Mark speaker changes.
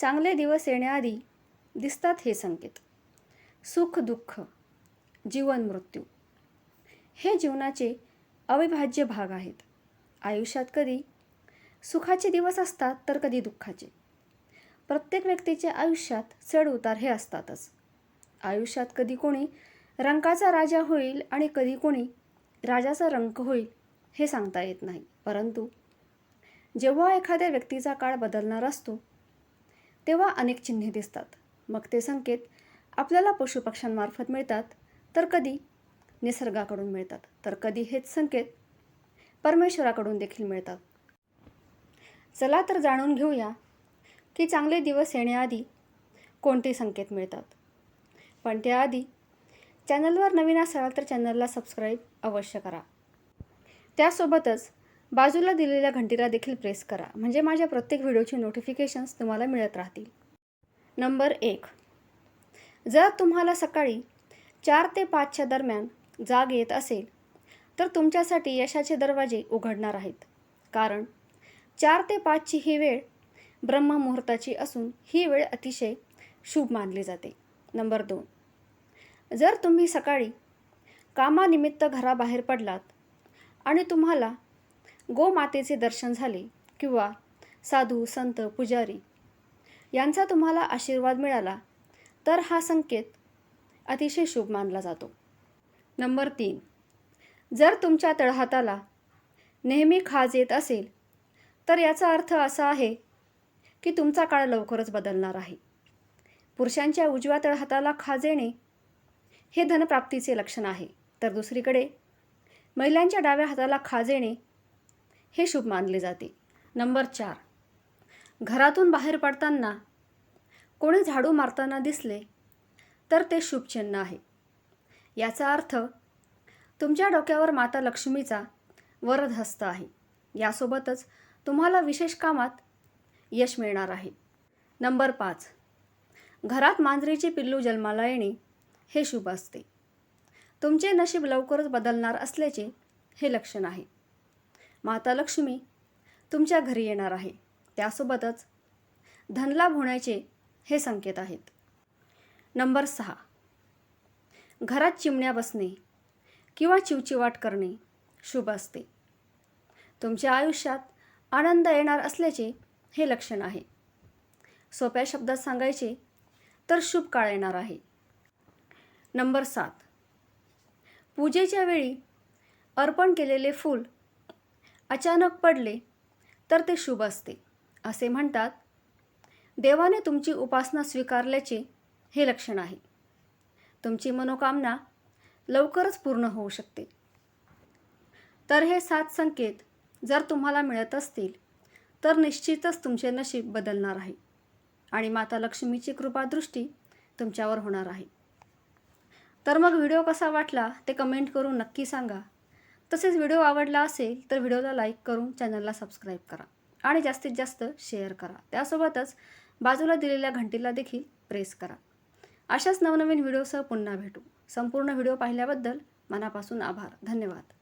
Speaker 1: चांगले दिवस येण्याआधी दिसतात हे संकेत. सुख दुःख जीवन मृत्यू हे जीवनाचे अविभाज्य भाग आहेत. आयुष्यात कधी सुखाचे दिवस असतात तर कधी दुःखाचे. प्रत्येक व्यक्तीच्या आयुष्यात चढ उतार हे असतातच. आयुष्यात कधी कोणी रंकाचा राजा होईल आणि कधी कोणी राजाचा रंक होईल हे सांगता येत नाही. परंतु जेव्हा एखाद्या व्यक्तीचा काळ बदलणार असतो तेव्हा अनेक चिन्हे दिसतात. मग ते संकेत आपल्याला पशुपक्ष्यांमार्फत मिळतात तर कधी निसर्गाकडून मिळतात तर कधी हेच संकेत परमेश्वराकडून देखील मिळतात. चला तर जाणून घेऊया की चांगले दिवस येण्याआधी कोणते संकेत मिळतात. पण त्याआधी चॅनलवर नवीन असाल तर चॅनलला सबस्क्राईब अवश्य करा. त्यासोबतच बाजूला दिलेल्या घंटीला देखील प्रेस करा. म्हणजे माझ्या प्रत्येक व्हिडिओची नोटिफिकेशन्स तुम्हाला मिळत राहतील. नंबर एक. जर तुम्हाला सकाळी चार ते पाचच्या दरम्यान जाग येत असेल तर तुमच्यासाठी यशाचे दरवाजे उघडणार आहेत. कारण चार ते पाचची ही वेळ ब्रह्ममुहूर्ताची असून ही वेळ अतिशय शुभ मानली जाते. नंबर दोन. जर तुम्ही सकाळी कामानिमित्त घराबाहेर पडलात आणि तुम्हाला गोमातेचे दर्शन झाले किंवा साधू संत पुजारी यांचा तुम्हाला आशीर्वाद मिळाला तर हा संकेत अतिशय शुभ मानला जातो. नंबर तीन. जर तुमच्या तळहाताला नेहमी खाज येत असेल तर याचा अर्थ असा आहे की तुमचा काळ लवकरच बदलणार आहे. पुरुषांच्या उजव्या तळहाताला खाज येणे हे धनप्राप्तीचे लक्षण आहे. तर दुसरीकडे महिलांच्या डाव्या हाताला खाज येणे हे शुभ मानले जाते. नंबर चार. घरातून बाहेर पडताना कोणी झाडू मारताना दिसले तर ते शुभचिन्ह आहे. याचा अर्थ तुमच्या डोक्यावर माता लक्ष्मीचा वरद हस्त आहे. यासोबतच तुम्हाला विशेष कामात यश मिळणार आहे. नंबर पाच. घरात मांजरीचे पिल्लू जन्माला येणे हे शुभ असते. तुमचे नशीब लवकरच बदलणार असल्याचे हे लक्षण आहे. माता लक्ष्मी तुमच्या घरी येणार आहे. त्यासोबतच धनलाभ होण्याचे हे संकेत आहेत. नंबर सहा. घरात चिमण्या बसणे किंवा चिवचिवाट करणे शुभ असते. तुमच्या आयुष्यात आनंद येणार असल्याचे हे लक्षण आहे. सोप्या शब्दात सांगायचे तर शुभ काळ येणार आहे. नंबर सात. पूजेच्या वेळी अर्पण केलेले फूल अचानक पडले तर ते शुभ असते असे म्हणतात. देवाने तुमची उपासना स्वीकारल्याचे हे लक्षण आहे. तुमची मनोकामना लवकरच पूर्ण होऊ शकते. तर हे सात संकेत जर तुम्हाला मिळत असतील तर निश्चितच तुमचे नशीब बदलणार आहे आणि माता लक्ष्मीची कृपादृष्टी तुमच्यावर होणार आहे. तर मग व्हिडिओ कसा वाटला ते कमेंट करून नक्की सांगा. तसेच व्हिडिओ आवडला असेल तर व्हिडिओला लाईक करून चॅनलला सबस्क्राईब करा आणि जास्तीत जास्त शेअर करा. त्यासोबतच बाजूला दिलेल्या घंटीला देखील प्रेस करा. अशाच नवनवीन व्हिडिओसह पुन्हा भेटू. संपूर्ण व्हिडिओ पाहिल्याबद्दल मनापासून आभार. धन्यवाद.